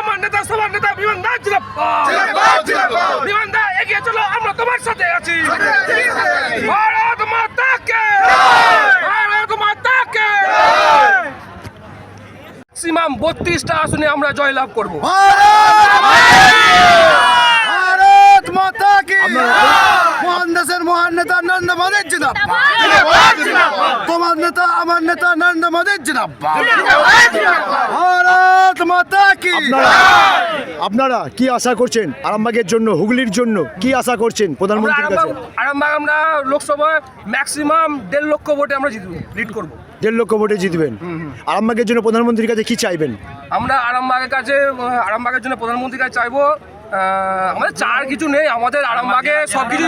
আমার নেতা সবার নেতা বিমান দাস এগিয়ে চলো আমরা তোমার সাথে আছি। ভারত মাতাকে। ভারত মাতাকে। ম্যাক্সিমাম বত্রিশটা আসনে আমরা জয়লাভ করব। মহান দেশের মহান নেতা নরেন্দ্র মোদীর জিন্দাবাদ। তোমার নেতা আমার নেতা নরেন্দ্র মোদীর ভারত মাতা কি? আপনারা কি আশা করছেন আরামবাগের জন্য হুগলির জন্য? কি আশা করছেন প্রধানমন্ত্রীর কাছে? আরামবাগ আমরা লোকসভায় ম্যাক্সিমাম দেড় লক্ষ ভোটে আমরা জিতব লিড করব। দেড় লক্ষ ভোটে জিতবেন। আরামবাগের জন্য প্রধানমন্ত্রীর কাছে কি চাইবেন? আমরা আরামবাগের কাছে আরামবাগের জন্য প্রধানমন্ত্রীর কাছে চাইব আমাদের চার কিছু নেই আমাদের আরামবাগে সব কিছু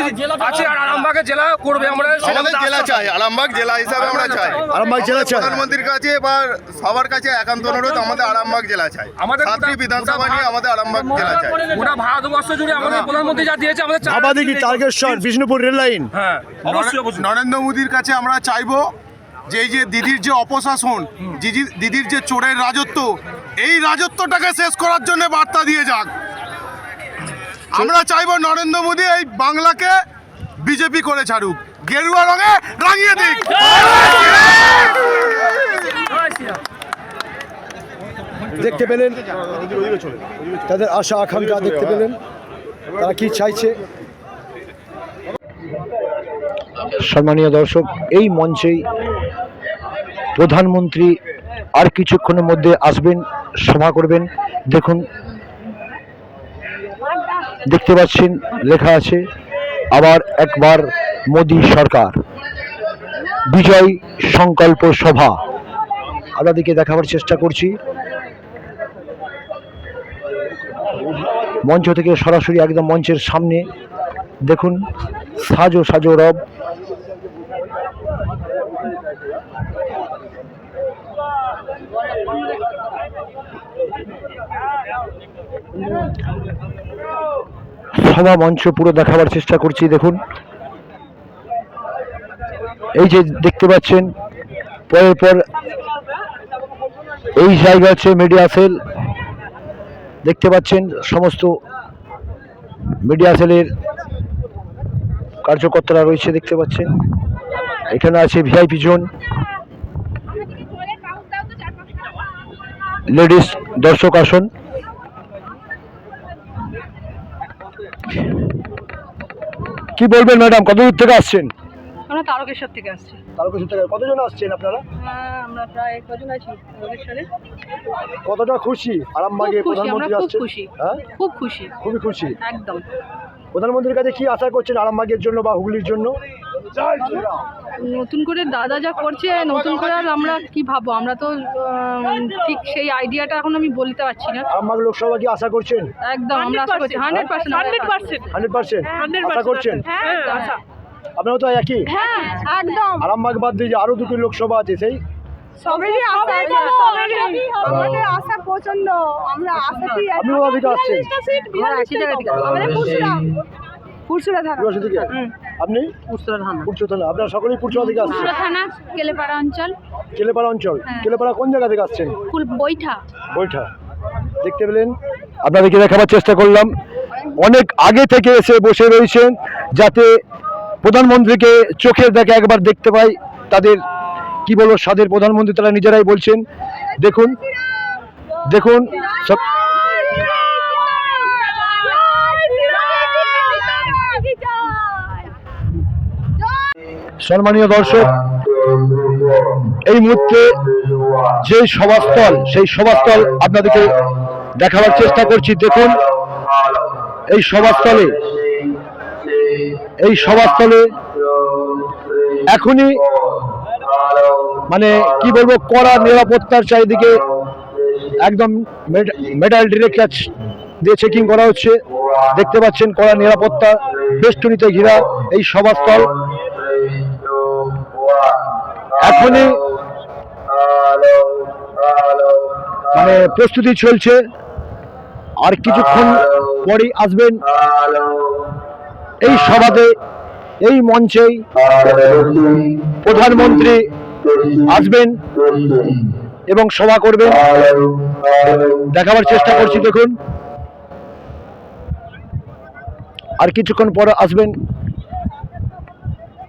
আছে আর আরামবাগে জেলা করবে আমরা আমাদের জেলা চাই আরামবাগ জেলা হিসাবে আমরা চাই। আরামবাগ জেলা চাই। প্রধানমন্ত্রীর কাছে বা সবার কাছে একান্ত অনুরোধ আমাদের আরামবাগ জেলা চাই। আমাদের সাতটি বিধানসভা নিয়ে আমাদের আরামবাগ জেলা চাই। গোটা ভারতবর্ষ জুড়ে আমাদের প্রধানমন্ত্রী যা দিয়েছে আমাদের চার ভাবাদিঘি তারকেশ্বর বিষ্ণুপুর রেল লাইন? হ্যাঁ। অবশ্যই অবশ্যই। নরেন্দ্র মোদীর কাছে আমরা চাইব যে এই যে দিদির যে অপশাসন দিদির যে চোরের রাজত্ব এই রাজত্বটাকে শেষ করার জন্য বার্তা দিয়ে যাক। আমরা চাইব নরেন্দ্র মোদী এই বাংলাকে বিজেপি করে ছাড়ুক। গেরুয়া রঙে রাঙিয়ে দিক। দেখতে পেলেন? তাদের আশা আকাঙ্ক্ষা দেখতে পেলেন? তারা কি চাইছে? সম্মানীয় দর্শক এই মঞ্চেই প্রধানমন্ত্রী আর কিছুক্ষণের মধ্যে আসবেন সভা করবেন। দেখুন দেখতে পাচ্ছেন, লেখা আছে, আবার একবার মোদী সরকার। বিজয় সংকল্প সভা। আপনাদেরকে দেখাবার চেষ্টা করছি। মঞ্চ থেকে সরাসরি একদম মঞ্চের সামনে দেখুন, সাজো সাজো রব। সভা মঞ্চ পুরো দেখাবার চেষ্টা করছি, দেখুন। এই যে দেখতে পাচ্ছেন, পরের পর এই জায়গা হচ্ছে মিডিয়া সেল দেখতে পাচ্ছেন সমস্ত মিডিয়া সেলের কার্যকর্তারা রয়েছে, দেখতে পাচ্ছেন। এখানে আছে ভিআইপি জোন লেডিস দর্শক আসন। কি বলবেন ম্যাডাম? কত দূর থেকে আসছেন? আমরা তারকেশ্বর থেকে আসছি। তারকেশ্বর থেকে কতজন আসছেন আপনারা? আমরা প্রায় কজন আছি কতটা খুশি? আরামবাগে প্রধানমন্ত্রী খুব আসছেন। খুশি। হ্যাঁ? খুব খুশি। খুবই খুশি। একদম। প্রধানমন্ত্রীর কাছে কি আশা করছেন আরামবাগের জন্য বা হুগলির জন্য? নতুন করে দাদা যা করছে নতুন করে আর আমরা কি ভাববো? আমরা তো ঠিক সেই আইডিয়াটা এখন আমি বলতে পারছি না। আরামবাগ লোকসভা কি আশা করছেন? একদম আমরা আশা করছি। Hundred percent. Hundred percent? Hundred percent আশা। করছেন আপনারা তো একই? হ্যাঁ একদম। আরামবাগ বাদ দিয়ে যে আরও দুটি লোকসভা আছে সেই? সবেরই আশা আমাদের আশা প্রচণ্ড আমরা আশাতেই আছি। আপনিও ওদিকে আসছেন আমরা আশি টাকা থেকে আমাদের পুরসুরা। পুরসুরা থানা। আপনি? উত্তরা থানা পুরসা থানা আপনারা সকলেই পুরসা থেকে আসছেন? থানা কেলেপাড়া অঞ্চল। কেলেপাড়া অঞ্চল। কেলেপাড়া কোন জায়গা থেকে আসছেন? ফুল বৈঠা। বৈঠা। দেখতে পেলেন? আপনাদেরকে দেখাবার চেষ্টা করলাম। অনেক আগে থেকে এসে বসে রয়েছেন যাতে প্রধানমন্ত্রীকে চোখের দেখে একবার দেখতে পাই তাদের কি বলব স্বাদের প্রধানমন্ত্রী তারা নিজেরাই বলছেন। দেখুন দেখুন সব সম্মানীয় দর্শক, এই মুহূর্তে যে সভাস্থল, সেই সভাস্থল আপনাদেরকে দেখাবার চেষ্টা করছি। দেখুন, এই সভাস্থলে এই সভাস্থলে এখনই মানে কি বলব, কড়া নিরাপত্তার চারিদিকে একদম মেটাল ডিরেক্টর দিয়ে চেকিং করা হচ্ছে। দেখতে পাচ্ছেন কড়া নিরাপত্তা, বেষ্টনীতে ঘেরা এই সভাস্থল। এখনই মানে প্রস্তুতি চলছে। আর কিছুক্ষণ পরেই আসবেন এই সভাতে, এই মঞ্চেই প্রধানমন্ত্রী আসবেন এবং সভা করবেন। দেখাবার চেষ্টা করছি, দেখুন। আর কিছুক্ষণ পরে আসবেন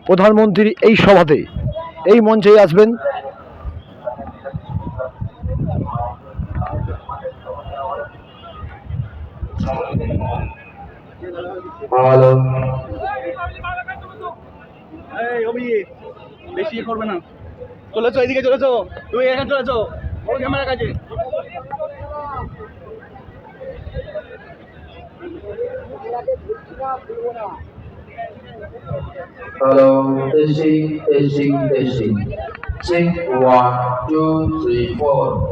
প্রধানমন্ত্রী এই সভাতে। এই মঞ্চেই আসবেন। হ্যালো বেশি করবে না। চলেছো এদিকে চলেছো তুমি এখানে চলেছো। ওর ক্যামেরার কাছে। Hello, testing, testing, testing. Check one, two, three, four.